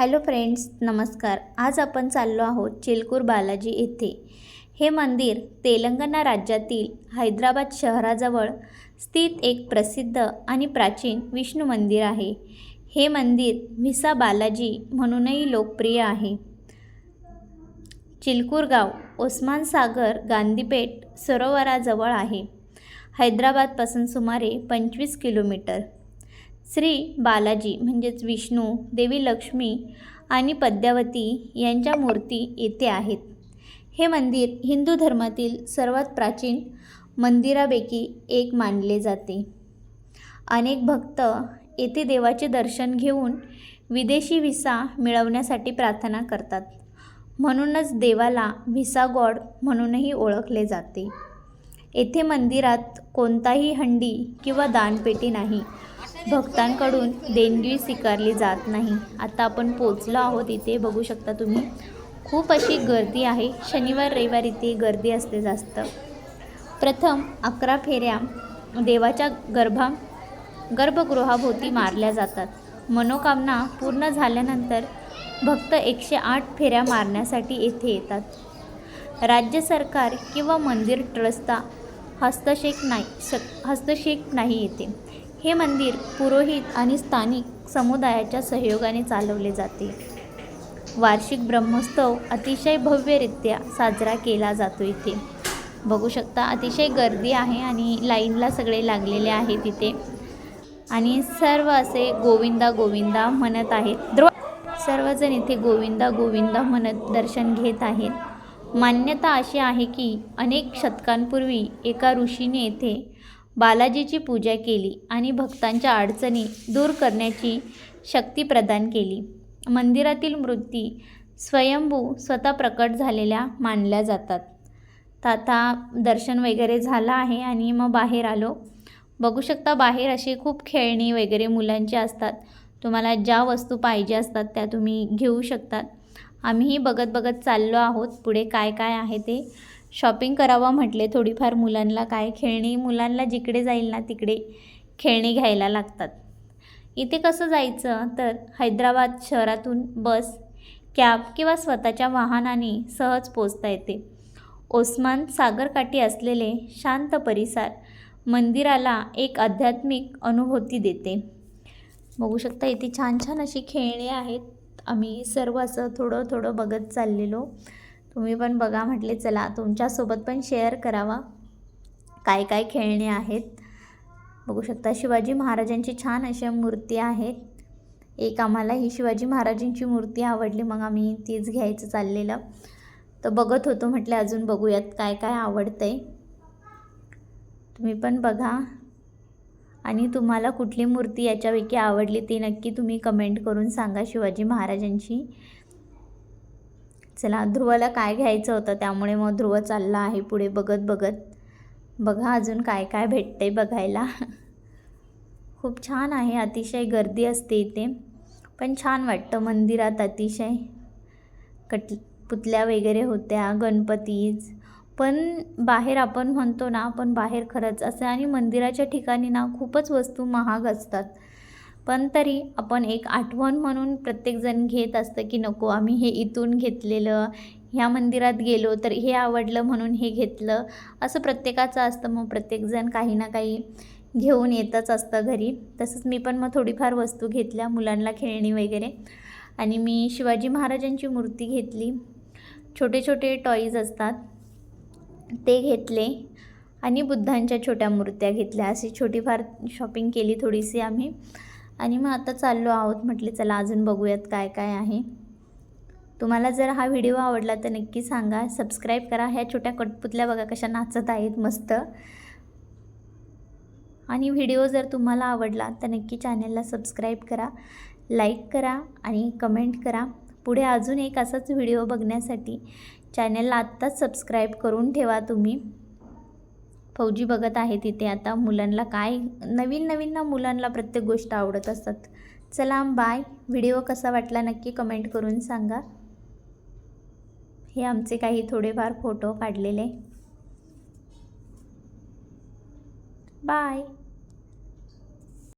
Hello friends नमस्कार. आज आपण चाललो आहोत चिलकूर बालाजी येथे हे मंदिर तेलंगणा राज्यातील हैदराबाद शहराजवळ स्थित एक प्रसिद्ध आणि प्राचीन विष्णू मंदिर आहे. हे मंदिर व्हिसा बालाजी म्हणूनही लोकप्रिय आहे. चिलकूर गाव ओस्मान सागर गांधीपेठ सरोवराजवळ आहे. हैदराबादपासून सुमारे पंचवीस किलोमीटर. श्री बालाजी म्हणजेच विष्णू देवी लक्ष्मी आणि पद्मावती यांच्या मूर्ती येथे आहेत. हे मंदिर हिंदू धर्मातील सर्वात प्राचीन मंदिरापैकी एक मानले जाते. अनेक भक्त येथे देवाचे दर्शन घेऊन विदेशी व्हिसा मिळवण्यासाठी प्रार्थना करतात. म्हणूनच देवाला व्हिसा गॉड म्हणूनही ओळखले जाते. येथे मंदिरात कोणताही हंडी किंवा दानपेटी नाही. भक्तांकडून देणगी स्वीकारली जात नाही. आता आपण पोचलो आहोत इथे. बघू शकता तुम्ही खूप अशी गर्दी आहे. शनिवार रविवार इथे गर्दी असते जास्त. प्रथम अकरा फेऱ्या देवाच्या गर्भा गर्भगृहाभोवती मारल्या जातात. मनोकामना पूर्ण झाल्यानंतर भक्त एकशे आठ फेऱ्या मारण्यासाठी येथे येतात. राज्य सरकार किंवा मंदिर ट्रस्टचा हस्तक्षेप नाही स हस्तक्षेप नाही येते. हे मंदिर पुरोहित आणि स्थानिक समुदायाच्या सहयोगाने चालवले जाते. वार्षिक ब्रह्मोत्सव अतिशय भव्यरित्या साजरा केला जातो इथे. बघू शकता अतिशय गर्दी आहे आणि लाईनला सगळे लागलेले आहेत तिथे आणि सर्व असे गोविंदा गोविंदा म्हणत आहेत. द्रो सर्वजण इथे गोविंदा गोविंदा म्हणत दर्शन घेत आहेत. मान्यता अशी आहे की अनेक शतकांपूर्वी एका ऋषीने येथे बालाजीची पूजा केली आणि भक्तांच्या अडचणी दूर करण्याची शक्ती प्रदान केली. मंदिरातील मूर्ती स्वयंभू स्वतः प्रकट झालेल्या मानल्या जातात. तथा आता दर्शन वगैरे झालं आहे आणि मग बाहेर आलो. बघू शकता बाहेर असे खूप खेळणी वगैरे मुलांचे असतात. तुम्हाला ज्या वस्तू पाहिजे असतात त्या तुम्ही घेऊ शकतात. आम्हीही बघत बघत चाललो आहोत पुढे काय काय आहे ते. शॉपिंग करावं म्हटले थोडीफार मुलांना काय खेळणी मुलांना जिकडे जाईल ना तिकडे खेळणी घ्यायला लागतात. इथे कसं जायचं? तर हैदराबाद शहरातून बस कॅब किंवा स्वतःच्या वाहनाने सहज पोचता येते. ओस्मान सागरकाठी असलेले शांत परिसर मंदिराला एक आध्यात्मिक अनुभूती देते. बघू शकता इथे छान छान अशी खेळणी आहेत. आम्ही सर्व असं थोडं थोडं बघत चाललेलो. तुम्ही पण बघा म्हटले चला तुमच्यासोबत पण शेअर करावा. काय काय खेळणे आहेत. बघू शकता शिवाजी महाराजांची छान अशा मूर्ती आहेत. एक आम्हाला ही शिवाजी महाराजांची मूर्ती आवडली मग आम्ही तीच घ्यायचं चाललेलं. तर बघत होतो म्हटलं अजून बघूयात काय काय आवडतं आहे तुम्ही पण बघा. आणि तुम्हाला कुठली मूर्ती याच्यापैकी आवडली ती नक्की तुम्ही कमेंट करून सांगा शिवाजी महाराजांची. चला ध्रुवाला काय घ्यायचं होतं? त्यामुळे मग ध्रुव चालला आहे पुढे बघत बघत. बघा अजून काय काय भेटते बघायला. खूप छान आहे अतिशय गर्दी असते इथे. पण छान वाटतं मंदिरात अतिशय. कट पुतल्या वगैरे होत्या गणपतीज. पण बाहेर आपण म्हणतो ना आपण बाहेर खरंच असं आणि मंदिराच्या ठिकाणी ना खूपच वस्तू महाग असतात. पण तरी आपण एक आठवण म्हणून प्रत्येकजण घेत असतं की नको आम्ही हे इथून घेतलेलं ह्या मंदिरात गेलो तर हे आवडलं म्हणून हे घेतलं असं प्रत्येकाचं असतं. मग प्रत्येकजण काही ना काही घेऊन येतच असतं घरी. तसंच मी पण मग थोडीफार वस्तू घेतल्या मुलांना खेळणी वगैरे. आणि मी शिवाजी महाराजांची मूर्ती घेतली. छोटे छोटे टॉईज असतात. ते घेतले आणि बुद्धांच्या छोट्या मूर्त्या घेतल्या. अशी छोटीफार शॉपिंग केली थोडीशी आम्ही. आणि मग आता चाललो आहोत. म्हटले चला अजून बघूयात काय काय आहे. तुम्हाला जर हा व्हिडिओ आवडला तर नक्की सांगा. सबस्क्राईब करा. ह्या छोट्या कटपुतल्या बघा कशा नाचत आहेत मस्त. आणि व्हिडिओ जर तुम्हाला आवडला तर नक्की चॅनलला सबस्क्राईब करा लाईक करा आणि कमेंट करा. पुढे अजून एक असाच व्हिडिओ बघण्यासाठी चॅनलला आत्ताच सबस्क्राईब करून ठेवा तुम्ही. फौजी बघत आहे तिथे आता मुलांना काय नवीन नवीन ना मुलांना प्रत्येक गोष्ट आवडत असतात. चला बाय. व्हिडिओ कसा वाटला नक्की कमेंट करून सांगा. हे आमचे काही थोडेफार फोटो काढलेले. बाय.